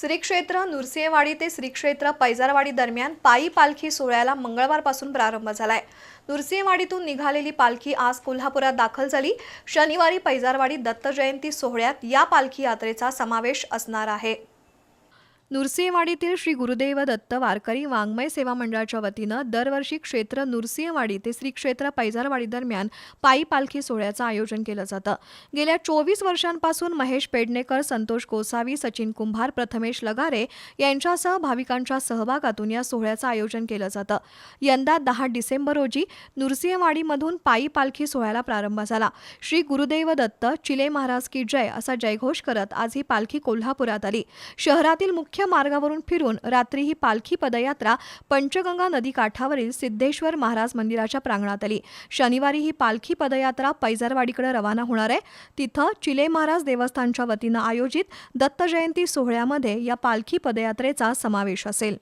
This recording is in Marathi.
श्री क्षेत्र ते श्री क्षेत्र पैजारवाडी दरम्यान पायी पालखी सोहळ्याला मंगळवारपासून प्रारंभ झालाय. नृसिंहवाडीतून निघालेली पालखी आज कोल्हापुरात दाखल झाली. शनिवारी पैजारवाडी दत्त जयंती सोहळ्यात या पालखी यात्रेचा समावेश असणार आहे. नुरसिंहवाडीतील श्री गुरुदेव दत्त वारकरी वाङ्मय सेवा मंडळाच्या वतीनं दरवर्षी क्षेत्र नुरसिंहवाडी ते श्री क्षेत्र पैजारवाडी दरम्यान पायी पालखी सोहळ्याचं आयोजन केलं जातं. गेल्या चोवीस वर्षांपासून महेश पेडणेकर संतोष गोसावी सचिन कुंभार प्रथमेश लगारे यांच्यासह भाविकांच्या सहभागातून या सोहळ्याचं आयोजन केलं जातं. यंदा दहा डिसेंबर रोजी नुरसिंहवाडीमधून पायी पालखी सोहळ्याला प्रारंभ झाला. श्री गुरुदेव दत्त चिले महाराज की जय असा जयघोष करत आज ही पालखी कोल्हापुरात आली. शहरातील मुख्य मुख्य मार्गावरून फिरून रात्री ही पालखी पदयात्रा पंचगंगा नदी काठावरील सिद्धेश्वर महाराज मंदिराच्या प्रांगणात आली. शनिवारी ही पालखी पदयात्रा पैजारवाडीकडे रवाना होणार आहे. तिथं चिले महाराज देवस्थानच्या वतीनं आयोजित दत्त जयंती सोहळ्यामध्ये या पालखी पदयात्रेचा समावेश असेल.